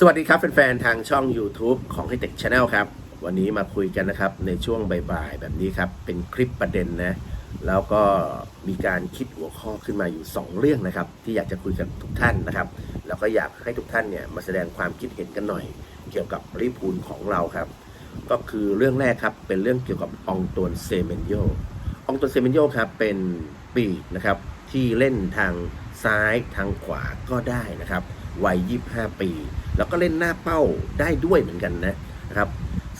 สวัสดีครับ แฟนๆ ทางช่อง YouTube ของ h i t e c h Channel ครับ วันนี้มาคุยกันนะครับ ในช่วงบ่ายๆ แบบนี้ครับ เป็นคลิปประเด็นนะ แล้วก็มีการคิดหัวข้อขึ้นมาอยู่ 2 เรื่องนะครับ ที่อยากจะคุยกับทุกท่านนะครับ แล้วก็อยากให้ทุกท่านเนี่ยมาแสดงความคิดเห็นกันหน่อย เกี่ยวกับลิพูลของเราครับ ก็คือเรื่องแรกครับ เป็นเรื่องเกี่ยวกับองตวนเซเมนโยองตวนเซเมนโยครับเป็นปีกนะครับที่เล่นทางซ้ายทางขวาก็ได้นะครับ วัย 25 ปี แล้วก็เล่นหน้าเป้าได้ด้วยเหมือนกันนะนะครับ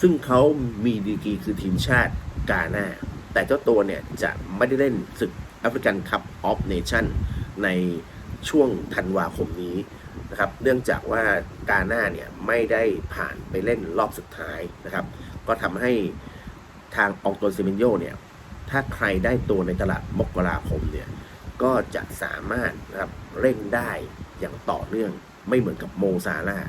ซึ่งเขามีดีกรีคือทีมชาติกาหน้า แต่เจ้าตัวเนี่ยจะไม่ได้เล่นศึกแอฟริกันคัพออฟเนชั่นในช่วงธันวาคมนี้นะครับ เนื่องจากว่ากาหน้าเนี่ยไม่ได้ผ่านไปเล่นรอบสุดท้ายนะครับ ก็ทำให้ทางอองตัวเซเมนโยเนี่ย ถ้าใครได้ตัวในตลาดมกราคมเนี่ย ก็จะสามารถนะครับเร่งได้อย่างต่อเนื่อง ไม่เหมือนกับโมซาลา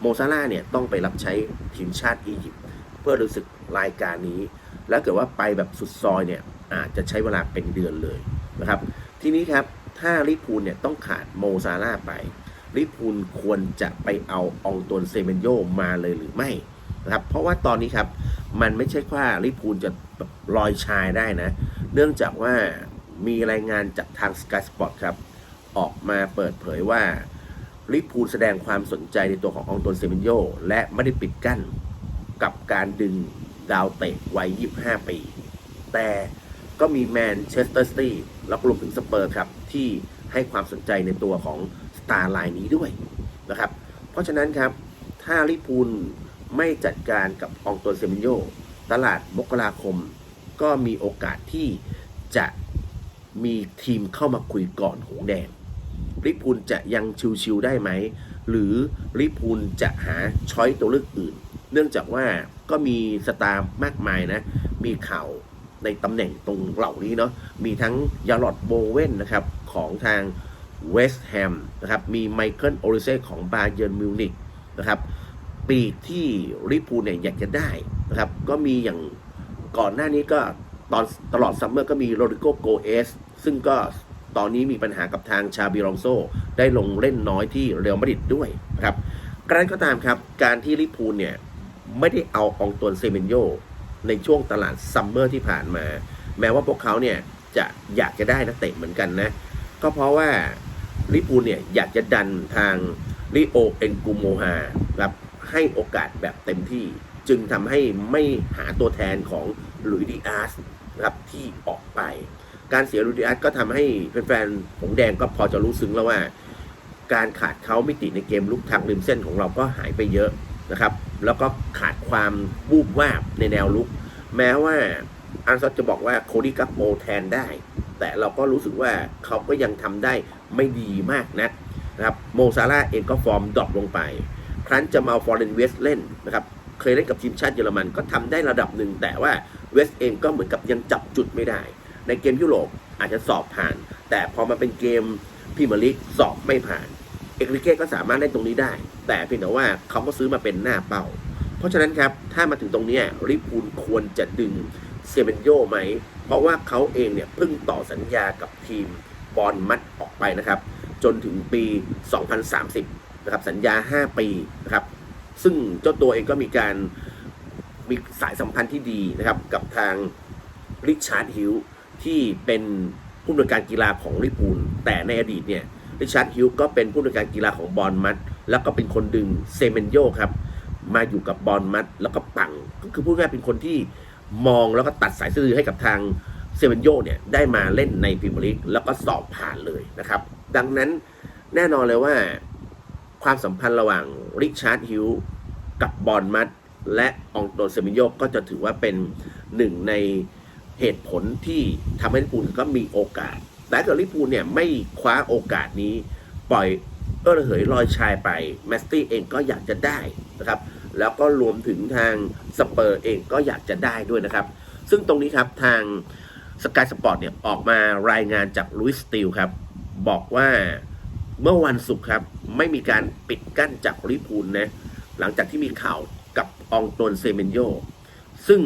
โมซาลาเนี่ยต้องไปรับใช้ทีมชาติอียิปต์เพื่อรู้สึกรายการนี้ แล้วเกิดว่าไปแบบสุดซอยเนี่ยอาจจะใช้เวลาเป็นเดือนเลยนะครับ ทีนี้ครับถ้าลิพูลเนี่ยต้องขาดโมซาลาไปลิพูลควรจะไปเอาองตวนเซเมนโยมาเลยหรือไม่นะครับ เพราะว่าตอนนี้ครับมันไม่ใช่ว่าลิพูลจะลอยชายได้นะ เนื่องจากว่ามีรายงานจากทาง Sky Sport ครับ ออกมาเปิดเผยว่า ลิพูลแสดงความสนใจในตัวขององตนเซมินโย และไม่ได้ปิดกั้นกับการดึงดาวเตะวัย 25 ปี แต่ก็มีแมนเชสเตอร์ซิตี้แล้วรวมถึงสเปอร์ครับ ที่ให้ความสนใจในตัวของสตาร์ไลน์นี้ด้วยนะครับ เพราะฉะนั้นครับ ถ้าลิพูลไม่จัดการกับองตนเซมินโย ตลาดมกราคม ก็มีโอกาสที่จะมีทีมเข้ามาคุยก่อนหงแดง ลิพูลจะยังชิวๆได้ไหม หรือลิพูลจะหาช้อยตัวเลือกอื่น เนื่องจากว่าก็มีสตาร์มากมายนะ มีข่าวในตำแหน่งตรงเหล่านี้เนาะมีทั้งยาร์ลอดโบเวนนะครับ ของทางเวสต์แฮมนะครับ มีไมเคิลโอริเซ่ของบาเยิร์นมิวนิกนะครับ ปีที่ลิพูลเนี่ยอยากจะได้นะครับ ก็มีอย่างก่อนหน้านี้ก็ตอนตลอดซัมเมอร์ก็มีโรดิโกโกเอส ซึ่งก็ ตอนนี้มีปัญหากับทางชาบิรองโซ ได้ลงเล่นน้อยที่เรอัลมาดริดด้วยนะครับกระนั้นก็ตามครับ การที่ลิพูลเนี่ย ไม่ได้เอาองตวนเซเมนโยในช่วงตลาดซัมเมอร์ที่ผ่านมา แม้ว่าพวกเขาเนี่ย จะอยากจะได้นักเตะเหมือนกันนะ ก็เพราะว่าลิปูลเนี่ย อยากจะดันทางลิโอเอนกูโมฮาครับให้โอกาสแบบเต็มที่ จึงทำให้ไม่หาตัวแทนของหลุยส์ดีอาร์สครับที่ออกไป การเสียหลุยส์ดีอาร์สก็ทำให้แฟนๆหงแดงก็พอจะรู้ซึ้งแล้วว่า การขาดเขามิติในเกมลุกทางริมเส้นของเราก็หายไปเยอะนะครับ แล้วก็ขาดความบูบวาบในแนวลุก แม้ว่าอันซอตจะบอกว่าโคดี้กัปโปแทนได้ แต่เราก็รู้สึกว่าเขาก็ยังทำได้ไม่ดีมากนักนะครับโมซาร่าเองก็ฟอร์มดรอปลงไป ครั้นจะมาเอาฟอร์เรนเวสเล่นนะครับเคยเล่นกับทีมชาติเยอรมันก็ทำได้ระดับหนึ่งแต่ว่าเวสเองก็เหมือนกับยังจับจุดไม่ได้ ในเกมยุโรปอาจจะสอบผ่าน แต่พอมาเป็นเกมพรีเมียร์ลีกสอบไม่ผ่าน เอกริเก้ก็สามารถเล่นตรงนี้ได้ แต่เพียงแต่ว่าเขาก็ซื้อมาเป็นหน้าเป้า เพราะฉะนั้นครับ ถ้ามาถึงตรงนี้ยลิปูลควรจะดึงเซเมนโยไหม เพราะว่าเขาเองเนี่ยเพิ่งต่อสัญญากับทีมบอลมัดออกไปนะครับ จนถึงปี 2030 นะครับ สัญญา 5 ปีนะครับ ซึ่งเจ้าตัวเองก็มีการมีสายสัมพันธ์ที่ดีนะครับ กับทางริชาร์ดฮิล ที่เป็นผู้อำนวยการกีฬาของลิปูล แต่ในอดีตเนี่ยริชาร์ดฮิลก็เป็นผู้อำนวยการกีฬาของบอลมัด แล้วก็เป็นคนดึงเซเมนโยครับ มาอยู่กับบอลมัด แล้วก็ปังก็คือพูดง่ายๆเป็นคนที่มองแล้วก็ตัดสายสะดือให้กับทางเซเมนโยเนี่ยได้มาเล่นในพรีเมียร์ลีกแล้วก็สอบผ่านเลยนะครับ ดังนั้นแน่นอนเลยว่าความสัมพันธ์ระหว่างริชาร์ดฮิลกับบอลมัด และองโตเซมนโยก็จะถือว่าเป็นหนึ่งใน เหตุผลที่ทำให้ลิปูลก็มีโอกาส แต่ถ้าเกิดลิปูลเนี่ยไม่คว้าโอกาสนี้ ปล่อยเออระเหยลอยชายไปแมสตี้เองก็อยากจะได้นะครับแล้วก็รวมถึงทางสเปอร์เองก็อยากจะได้ด้วยนะครับ ซึ่งตรงนี้ครับทางสกายสปอร์ตเนี่ยออกมารายงานจากลุยสติลครับ บอกว่าเมื่อวันศุกร์ครับ ไม่มีการปิดกั้นจากลิพูลนะหลังจากที่มีข่าวกับอองตนเซเมนโยซึ่ง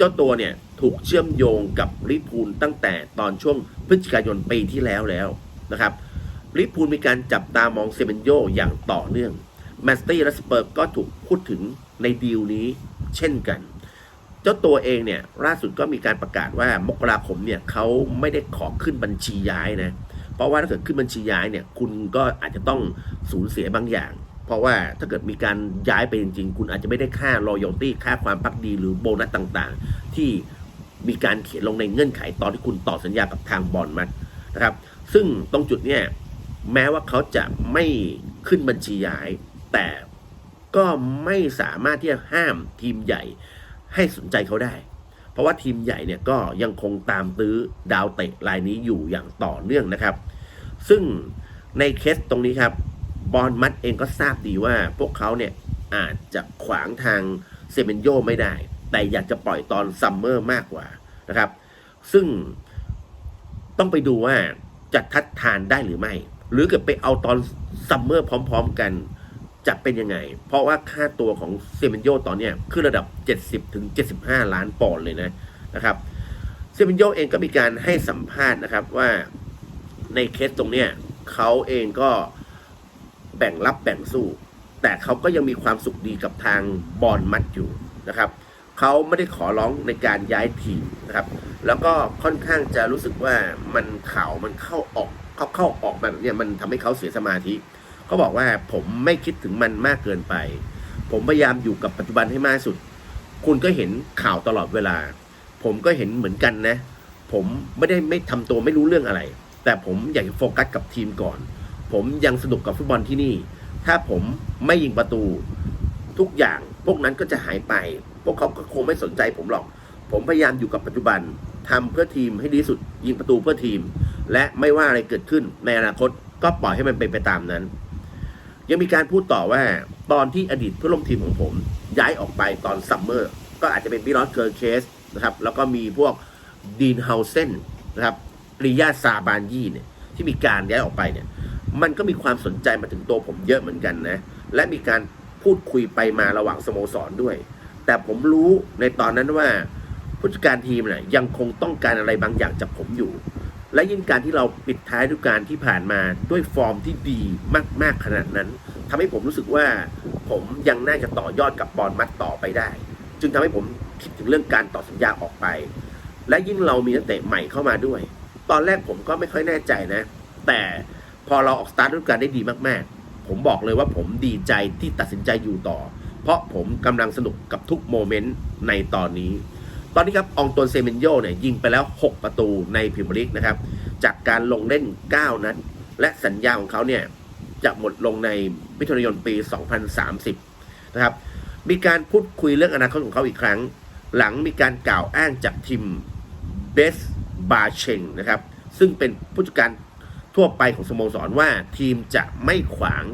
จ้าตัวเนี่ยถูกเชื่อมโยงกับลิพูลตั้งแต่ตอนช่วงพฤศจิกายนปีที่แล้วแล้วนะครับลิพูลมีการจับตามองเซเมนโยอย่างต่อเนื่องแมนสตอร์และสเปอร์ก็ถูกพูดถึงในดีลนี้เช่นกัน เจ้าตัวเองเนี่ยล่าสุดก็มีการประกาศว่ามกราคมเนี่ยเขาไม่ได้ขอขึ้นบัญชีย้ายนะเพราะว่าถ้าเกิดขึ้นบัญชีย้ายเนี่ยคุณก็อาจจะต้องสูญเสียบางอย่าง เพราะว่าถ้าเกิดมีการย้ายไปจริงๆ คุณอาจจะไม่ได้ค่ารอยัลตี้ค่าความพักดีหรือโบนัสต่างๆ ที่มีการเขียนลงในเงื่อนไขตอนที่คุณต่อสัญญากับทางบอลมันนะครับ ซึ่งตรงจุดเนี่ยแม้ว่าเขาจะไม่ขึ้นบัญชีย้าย แต่ก็ไม่สามารถที่จะห้ามทีมใหญ่ให้สนใจเขาได้ เพราะว่าทีมใหญ่เนี่ยก็ยังคงตามตื้อดาวเตะรายนี้อยู่อย่างต่อเนื่องนะครับ ซึ่งในเคสตรงนี้ครับ บอลมัดเองก็ทราบดีว่าพวกเขาเนี่ยอาจจะขวางทางเซเมนโยไม่ได้ แต่อยากจะปล่อยตอนซัมเมอร์มากกว่านะครับ ซึ่งต้องไปดูว่าจะทัดทานได้หรือไม่ หรือเกิดไปเอาตอนซัมเมอร์พร้อม ๆ กันจะเป็นยังไง เพราะว่าค่าตัวของเซเมนโยตอนนี้ขึ้นระดับ 70ถึง75 ล้านปอนด์เลยนะนะครับเซเมนโยเองก็มีการให้สัมภาษณ์นะครับว่าในเคสตรงเนี้ยเขาเองก็ แบ่งรับแบ่งสู้ แต่เขาก็ยังมีความสุขดีกับทางบอลมัดอยู่นะครับเขาไม่ได้ขอร้องในการย้ายทีมนะครับ แล้วก็ค่อนข้างจะรู้สึกว่ามันข่าวมันเข้าออกเข้าเข้าออกแบบเนี้ยมันทำให้เขาเสียสมาธิเขาบอกว่าผมไม่คิดถึงมันมากเกินไป ผมพยายามอยู่กับปัจจุบันให้มากที่สุด คุณก็เห็นข่าวตลอดเวลา ผมก็เห็นเหมือนกันนะ ผมไม่ได้ไม่ทำตัวไม่รู้เรื่องอะไร แต่ผมอยากจะโฟกัสกับทีมก่อน ผมยังสนุกกับฟุตบอลที่นี่ ถ้าผมไม่ยิงประตู ทุกอย่างพวกนั้นก็จะหายไป พวกเขาก็คงไม่สนใจผมหรอก ผมพยายามอยู่กับปัจจุบันทำเพื่อทีมให้ดีสุด ยิงประตูเพื่อทีม และไม่ว่าอะไรเกิดขึ้นในอนาคตก็ปล่อยให้มันเป็นไปตามนั้น ยังมีการพูดต่อว่าตอนที่อดีตเพื่อนร่วมทีมของผม ย้ายออกไปตอนซัมเมอร์ก็อาจจะเป็นบิลอสเกอร์เคสนะครับแล้วก็มีพวกดีนเฮาเซนนะครับริยาซาบานยี่เนี่ยที่มีการย้ายออกไปเนี่ย มันก็มีความสนใจมาถึงตัวผมเยอะเหมือนกันนะ และมีการพูดคุยไปมาระหว่างสโมสรด้วย แต่ผมรู้ในตอนนั้นว่าผู้จัดการทีมเนี่ยยังคงต้องการอะไรบางอย่างจากผมอยู่ และยิ่งการที่เราปิดท้ายฤดูกาลที่ผ่านมาด้วยฟอร์มที่ดีมาก ๆขนาดนั้นทำให้ผมรู้สึกว่าผมยังน่าจะต่อยอดกับบอลมัดต่อไปได้ จึงทำให้ผมคิดถึงเรื่องการต่อสัญญาออกไป และยิ่งเรามีนักเตะใหม่เข้ามาด้วย ตอนแรกผมก็ไม่ค่อยแน่ใจนะ แต่ พอเราออกสตาร์ทฤดูกาลได้ดีมากๆ ผมบอกเลยว่าผมดีใจที่ตัดสินใจอยู่ต่อ เพราะผมกำลังสนุกกับทุกโมเมนต์ในตอนนี้ ตอนนี้ครับองตวนเซเมนโยเนี่ยยิงไปแล้ว 6 ประตูในพรีเมียร์ลีกนะครับ จากการลงเล่น 9 นัด และสัญญาของเขาเนี่ยจะหมดลงในมิถุนายนปี 2030 นะครับ มีการพูดคุยเรื่องอนาคตของเขาอีกครั้ง หลังมีการกล่าวอ้างจากทีมเบสบาเชงนะครับ ซึ่งเป็นผู้จัดการ ทั่วไปของสโมสรว่าทีมจะไม่ขวาง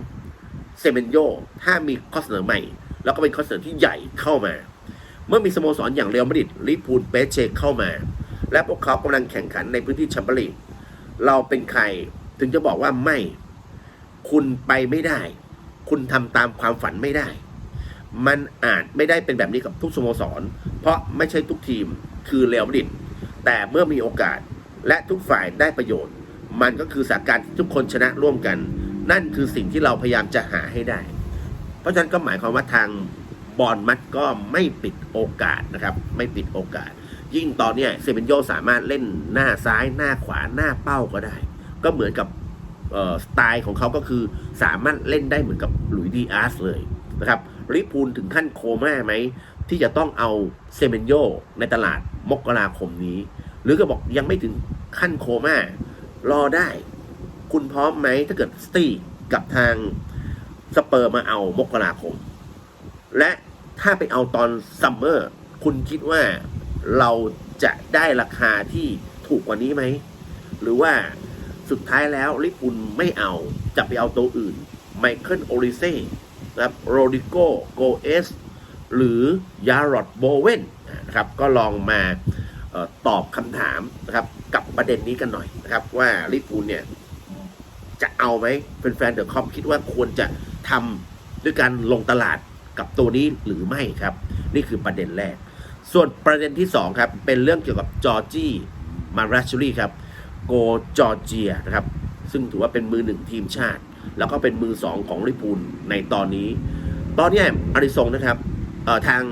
เซเมนโยถ้ามีข้อเสนอใหม่ แล้วก็เป็นข้อเสนอที่ใหญ่เข้ามา เมื่อมีสโมสรอย่างเรอัลมาดริดลิเวอร์พูลเปเชเข้ามา และพวกเขากำลังแข่งขันในพื้นที่แชมเปี้ยนลีกเราเป็นใครถึงจะบอกว่าไม่ คุณไปไม่ได้ คุณทำตามความฝันไม่ได้ มันอาจไม่ได้เป็นแบบนี้กับทุกสโมสร เพราะไม่ใช่ทุกทีมคือเรอัลมาดริดแต่เมื่อมีโอกาสและทุกฝ่ายได้ประโยชน์ มันก็คือสถานการณ์ที่ทุกคนชนะร่วมกัน นั่นคือสิ่งที่เราพยายามจะหาให้ได้ เพราะฉะนั้นก็หมายความว่าทางบอลมัดก็ไม่ปิดโอกาสนะครับ ไม่ปิดโอกาส ยิ่งตอนนี้เซเบนโยสามารถเล่นหน้าซ้ายหน้าขวาหน้าเป้าก็ได้ ก็เหมือนกับสไตล์ของเขาก็คือสามารถเล่นได้เหมือนกับหลุยส์ดีอาร์สเลยนะครับลิเวอร์พูลถึงขั้นโคม่าไหม ที่จะต้องเอาเซเมนโยในตลาดมกราคมนี้ หรือก็บอกยังไม่ถึงขั้นโคม่า รอได้ คุณพร้อมไหมถ้าเกิดสตีกับทางสเปอร์มาเอามกราคม และถ้าไปเอาตอนซัมเมอร์ คุณคิดว่าเราจะได้ราคาที่ถูกกว่านี้ไหม หรือว่าสุดท้ายแล้วลิปุนไม่เอา จะไปเอาตัวอื่น ไมเคิลโอริเซ่นะครับโรดิโกโกเอส หรือยารอดโบเวนนะครับ ก็ลองมาออตอบคำถามนะครับ กับประเด็นนี้กันหน่อยนะครับ ว่าลิปูลเนี่ย จะเอาไหมแฟนๆเดอะคอมคิดว่าควรจะทำด้วยการลงตลาดกับตัวนี้หรือไม่ครับ นี่คือประเด็นแรก ส่วนประเด็นที่ 2 ครับ เป็นเรื่องเกี่ยวกับจอร์จี้มาราชูรีครับโกจอร์เจียนะครับ ซึ่งถือว่าเป็นมือหนึ่งทีมชาติ แล้วก็เป็นมือสองของลิเวอร์พูลในตอนนี้ ตอนนี้อาริซงนะครับทาง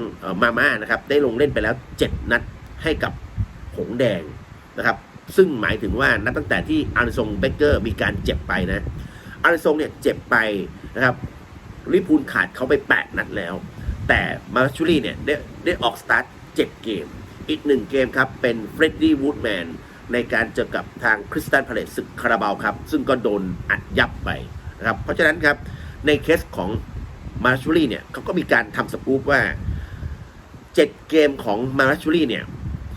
มาม่านะครับ ได้ลงเล่นไปแล้ว 7 นัดให้กับหงแดง นะครับ ซึ่งหมายถึงว่านับตั้งแต่ที่อาริซงเบเกอร์มีการเจ็บไปนะอาริซงเนี่ยเจ็บไปนะครับลิพูลขาดเขาไป 8 นัดแล้ว แต่มาชูรี่เนี่ยได้ได้ออกสตาร์ท7เกม อีกหนึ่งเกมครับ เป็นเฟรดดี้วูดแมนในการเจอกับทางคริสตันพาเลตศึกคาราบาวครับ ซึ่งก็โดนอัดยับไปนะครับ เพราะฉะนั้นครับ ในเคสของมาชูรี่เนี่ยเขาก็มีการทำสกู๊ปว่า 7 เกมของมาชูรี่เนี่ย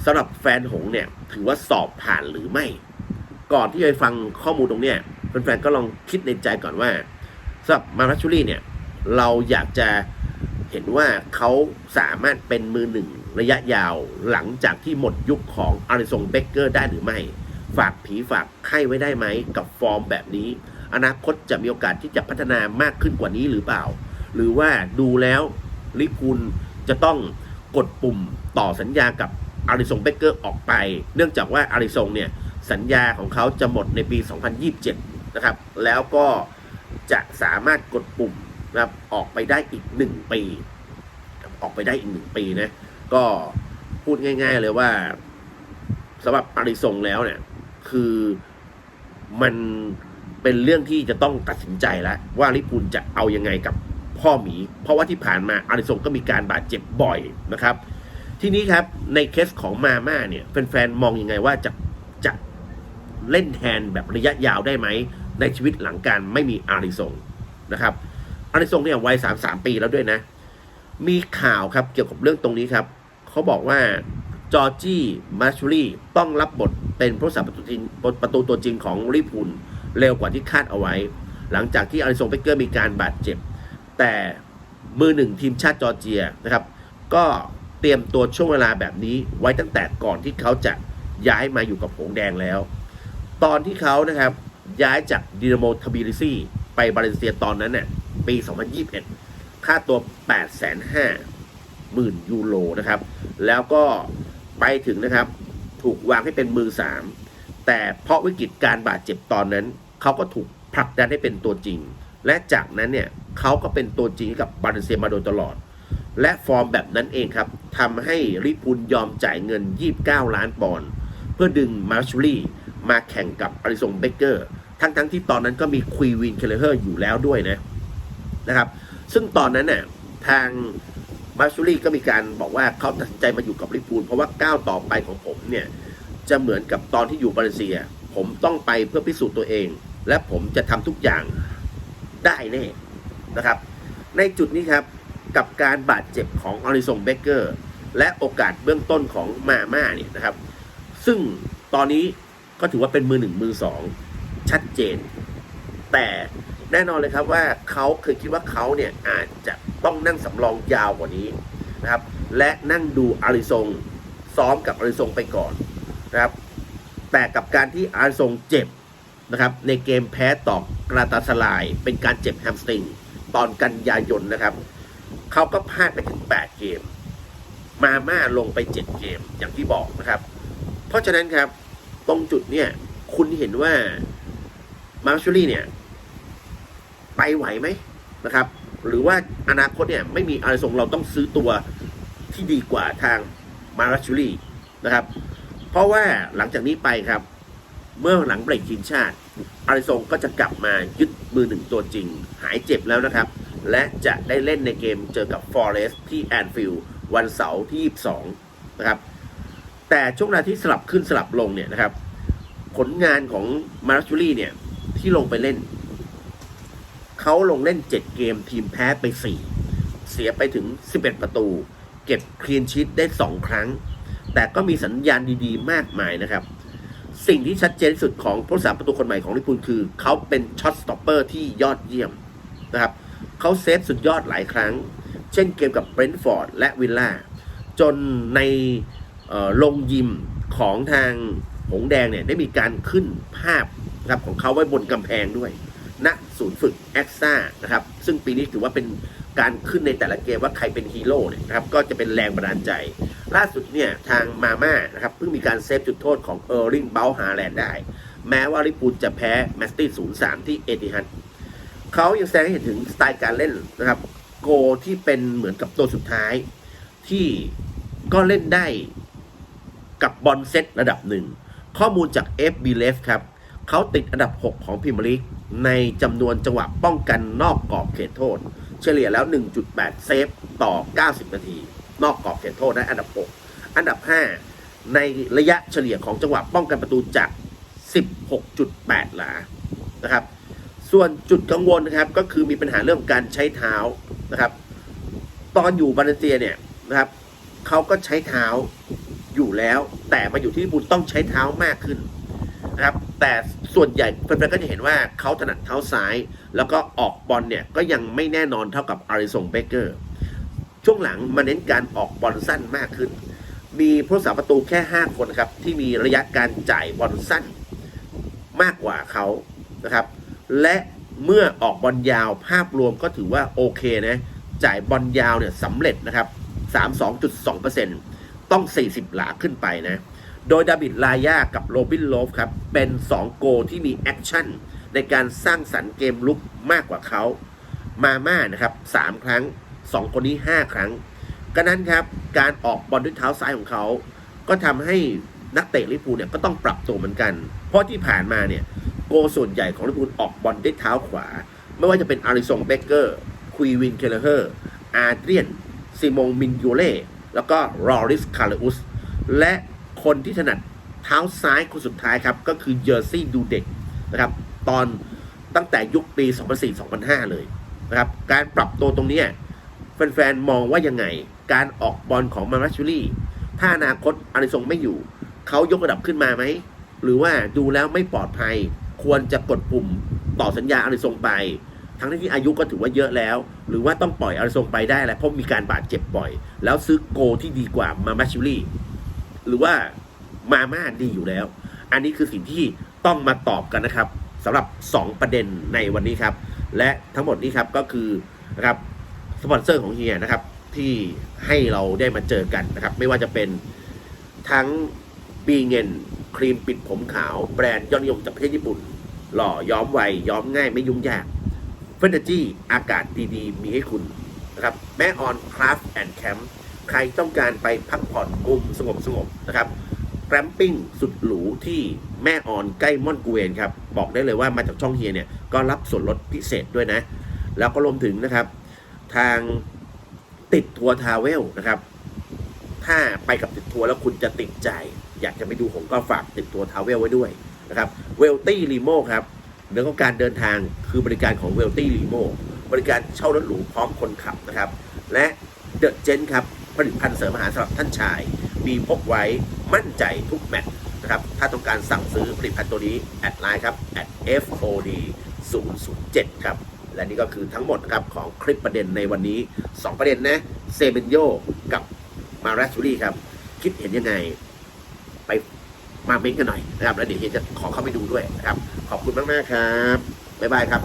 สำหรับแฟนหงเนี่ย ถือว่าสอบผ่านหรือไม่ ก่อนที่จะไปฟังข้อมูลตรงเนี้ยแฟนๆก็ลองคิดในใจก่อนว่าสำหรับมาชูรี่เนี่ย เราอยากจะเห็นว่าเขาสามารถเป็นมือหนึ่งระยะยาวหลังจากที่หมดยุคของอาริซงเบเกอร์ได้หรือไม่ ฝากผีฝากไข้ไว้ได้ไหมกับฟอร์มแบบนี้ อนาคตจะมีโอกาสที่จะพัฒนามากขึ้นกว่านี้หรือเปล่า หรือว่าดูแล้วลิปูลจะต้องกดปุ่มต่อสัญญากับ อาริซงเบเกอร์ออกไป เนื่องจากว่าอาริซงเนี่ยสัญญาของเขาจะหมดในปี 2027 นะครับ แล้วก็จะสามารถกดปุ่มนะครับออกไปได้อีกหนึ่งปี ออกไปได้อีกหนึ่งปีนะ ก็พูดง่าย ๆเลยว่าสำหรับอาริซงแล้วเนี่ย คือมันเป็นเรื่องที่จะต้องตัดสินใจแล้วว่าลิปูลจะเอายังไงกับพ่อหมี เพราะว่าที่ผ่านมาอาริซงก็มีการบาดเจ็บบ่อยนะครับ ทีนี้ครับในเคสของมาม่าเนี่ยแฟนๆมองยังไงว่าจะจะเล่นแทนแบบระยะยาวได้ไหม ในชีวิตหลังการไม่มีอาริซงนะครับ อาริซงเนี่ยวัยสามสามปีแล้วด้วยนะ มีข่าวครับเกี่ยวกับเรื่องตรงนี้ครับ เขาบอกว่าจอร์จี้มาชูรี่ต้องรับบทเป็นผู้สาประตูจริงประตูตัวจริงของลิพูลเร็วกว่าที่คาดเอาไว้ หลังจากที่อาริซงเบเกอร์มีการบาดเจ็บ แต่มือหนึ่งทีมชาติจอร์เจียนะครับ ก็ เตรียมตัวช่วงเวลาแบบนี้ไว้ตั้งแต่ก่อนที่เขาจะย้ายมาอยู่กับหงแดงแล้ว ตอนที่เขานะครับย้ายจากดินาโมทบิลิซีไปบาเลนเซียตอนนั้นเนี่ยปี 2021 ค่าตัว 8 5 0 0 0หมื่นยูโรนะครับ แล้วก็ไปถึงนะครับ ถูกวางให้เป็นมือสามแต่เพราะวิกฤตการบาดเจ็บตอนนั้น เขาก็ถูกผลักดันให้เป็นตัวจริง และจากนั้นเนี่ยเขาก็เป็นตัวจริงกับบาเลนเซียมาโดยตลอด และฟอร์มแบบนั้นเองครับทำให้ลิพูลยอมจ่ายเงิน 29 ล้านปอนด์เพื่อดึงมาร์ชูรี่มาแข่งกับอาริซงเบเกอร์ทั้งๆที่ตอนนั้นก็มีควีวินเคเลเฮอร์อยู่แล้วด้วยนะนะครับ ซึ่งตอนนั้นน่ะทางมาร์ชูรี่ก็มีการบอกว่าเขาตัดใจมาอยู่กับลิเวอร์พูล เพราะว่าก้าวต่อไปของผมเนี่ย จะเหมือนกับตอนที่อยู่บาเลเซีย ผมต้องไปเพื่อพิสูจน์ตัวเอง และผมจะทำทุกอย่างได้แน่นะครับ ในจุดนี้ครับ กับการบาดเจ็บของอริซงเบเกอร์และโอกาสเบื้องต้นของมาม่าเนี่ยนะครับ ซึ่งตอนนี้ก็ถือว่าเป็นมือหนึ่งมือสองชัดเจน แต่แน่นอนเลยครับว่าเขาเคยคิดว่าเขาเนี่ยอาจจะต้องนั่งสำรองยาวกว่านี้นะครับ และนั่งดูอาริซงซ้อมกับอาริซงไปก่อนนะครับ แต่กับการที่อาริซงเจ็บนะครับ ในเกมแพ้ต่อกราตาสลาย เป็นการเจ็บแฮมสตริงตอนกันยายนนะครับ เขาก็พลาดไปถึง 8 เกม มาม่าลงไป 7 เกมอย่างที่บอกนะครับ เพราะฉะนั้นครับตรงจุดเนี่ย คุณเห็นว่ามาร์ชูรี่เนี่ย ไปไหวไหมนะครับ หรือว่าอนาคตเนี่ย ไม่มีอาริซงเราต้องซื้อตัวที่ดีกว่าทางมาร์ชูรี่นะครับ เพราะว่าหลังจากนี้ไปครับ เมื่อหลังเบรกทีมชาติอาริซงก็จะกลับมายึดมือหนึ่งตัวจริง หายเจ็บแล้วนะครับ และจะได้เล่นในเกมเจอกับฟอเรสที่แอนฟิลด์วันเสาร์ที่ 22 นะครับ แต่ช่วงเวลาที่สลับขึ้นสลับลงเนี่ยนะครับ ผลงานของมาร์ชูรี่เนี่ย ที่ลงไปเล่น เขาลงเล่น 7 เกมทีมแพ้ไป 4 เสียไปถึง 11 ประตู เก็บคลีนชีตได้ 2 ครั้ง แต่ก็มีสัญญาณดีๆ มากมายนะครับ สิ่งที่ชัดเจนสุดของผู้สาประตูคนใหม่ของลิเวอร์พูลคือ เขาเป็นช็อตสต็อปเปอร์ที่ยอดเยี่ยมนะครับ เขาเซฟสุดยอดหลายครั้ง เช่นเกมกับเบรนท์ฟอร์ดและวิลล่าจนในลงยิมของทางหงแดงเนี่ยได้มีการขึ้นภาพนะครับของเขาไว้บนกำแพงด้วยณศูนย์ฝึกแอ็กซ่านะครับซึ่งปีนี้ถือว่าเป็นการขึ้นในแต่ละเกมว่าใครเป็นฮีโร่เนี่ยนะครับก็จะเป็นแรงบันดาลใจ ล่าสุดเนี่ยทางมาม่านะครับเพิ่งมีการเซฟจุดโทษของเออร์ลิงเบลฮาแลนด์ได้ แม้ว่าลิปูลจะแพ้แมสตี้ศูนย์สามที่เอติฮัด เขายังแสดงให้เห็นถึงสไตล์การเล่นนะครับ โกที่เป็นเหมือนกับตัวสุดท้าย ที่ก็เล่นได้กับบอลเซตระดับหนึ่ง ข้อมูลจาก FB l e f ครับ เขาติดอันดับ 6 ของพรีเมียร์ลีกในจำนวนจังหวะป้องกันนอกกรอบเขตโทษ เฉลี่ยแล้ว 1.8 เซฟต่อ 90 นาที นอกกรอบเขตโทษนะอันดับ 6 อันดับ 5 ในระยะเฉลี่ยของจังหวะป้องกันประตูจาก 16.8 หลานะครับ ส่วนจุดกังวลนะครับก็คือมีปัญหาเรื่องการใช้เท้านะครับ ตอนอยู่บาเลนเซียเนี่ยนะครับเขาก็ใช้เท้าอยู่แล้ว แต่มาอยู่ที่ลิเวอร์พูลต้องใช้เท้ามากขึ้นนะครับ แต่ส่วนใหญ่แฟนๆก็จะเห็นว่าเขาถนัดเท้าซ้าย แล้วก็ออกบอลเนี่ยก็ยังไม่แน่นอนเท่ากับอาริสงเบเกอร์ช่วงหลังมาเน้นการออกบอลสั้นมากขึ้น มีผู้รักษาประตูแค่ 5 คนครับที่มีระยะการจ่ายบอลสั้นมากกว่าเขานะครับ และเมื่อออกบอลยาวภาพรวมก็ถือว่าโอเคนะจ่ายบอลยาวเนี่ยสำเร็จนะครับ32.2%ต้อง 40 หลาขึ้นไปนะ โดยดาบิดลายากับโรบินโลฟครับ เป็น 2 โกที่มีแอคชั่น ในการสร้างสรรค์เกมลุกมากกว่าเขา มาม่านะครับ 3 ครั้ง 2 คนนี้ 5 ครั้ง ก็นั้นครับ การออกบอลด้วยเท้าซ้ายของเขา ก็ทำให้นักเตะลิเวอร์พูเนี่ยก็ต้องปรับตัวเหมือนกัน เพราะที่ผ่านมาเนี่ย โกส่วนใหญ่ของลิเวอร์พูลออกบอลด้วยเท้าขวา ไม่ว่าจะเป็นอาริสงเบเกอร์คุยวินเคเลเฮอร์อาเดรียนซิมงมินยูเล่แล้วก็รอริสคาร์ลอุสและคนที่ถนัดเท้าซ้ายคนสุดท้ายครับ ก็คือเยอร์ซี่ดูเด็กนะครับ ตอนตั้งแต่ยุคปี 2004-2005 เลยนะครับ การปรับตัวตรงนี้แฟนๆ มองว่ายังไง การออกบอลของมาราชูรี่ ถ้าอนาคตอาริสงไม่อยู่ เขายกระดับขึ้นมาไหม หรือว่าดูแล้วไม่ปลอดภัย ควรจะกดปุ่มต่อสัญญาอาริสงไป ทั้งที่อายุก็ถือว่าเยอะแล้ว หรือว่าต้องปล่อยอาริสงไปได้แหละเพราะมีการบาดเจ็บบ่อย แล้วซื้อโกที่ดีกว่ามามาชิลี่หรือว่ามาม่าดีอยู่แล้ว อันนี้คือสิ่งที่ต้องมาตอบกันนะครับสำหรับ 2 ประเด็นในวันนี้ครับ และทั้งหมดนี้ครับก็คือนะครับสปอนเซอร์ของเฮียนะครับที่ให้เราได้มาเจอกันนะครับ ไม่ว่าจะเป็นทั้งบีเงิน ครีมปิดผมขาวแบรนด์ยอดนิยมจากประเทศญี่ปุ่น หล่อย้อมไวย้อมง่ายไม่ยุ่งยากเฟนจี้อากาศดีๆ มีให้คุณนะครับแม่ออนคราฟแอนด์แคมป์ใครต้องการไปพักผ่อนมุมสงบสงบๆนะครับแกรมปิ้งสุดหรูที่แม่ออนใกล้ม่อนกูเวนครับ บอกได้เลยว่ามาจากช่องเฮียเนี่ย ก็รับส่วนลดพิเศษด้วยนะ แล้วก็รวมถึงนะครับ ทางติดทัวร์ทาเวลนะครับ ถ้าไปกับติดทัวร์แล้วคุณจะติดใจ อยากจะไปดูผมก็ฝากติดทัวทราเวลไว้ด้วยนะครับเวลตี้รีโมครับเรื่องของการเดินทางคือบริการของเวลตี้รีโมบริการเช่ารถหรูพร้อมคนขับนะครับ และเดอะเจนครับผลิตภัณฑ์เสริมอาหารสำหรับท่านชาย มีพกไว้มั่นใจทุกแมตช์นะครับ ถ้าต้องการสั่งซื้อผลิตภัณฑ์ตัวนี้ แอดไลน์ครับ at fod 007ครับ และนี่ก็คือทั้งหมดครับของคลิปประเด็นในวันนี้ 2 ประเด็นนะ เซเบนโยกับมาราชูรี่ครับ คิดเห็นยังไง ไปมาเม้นกันหน่อยนะครับแล้วเดี๋ยวเฮียจะขอเข้าไปดูด้วยนะครับ ขอบคุณมากๆครับบ๊ายบายครับ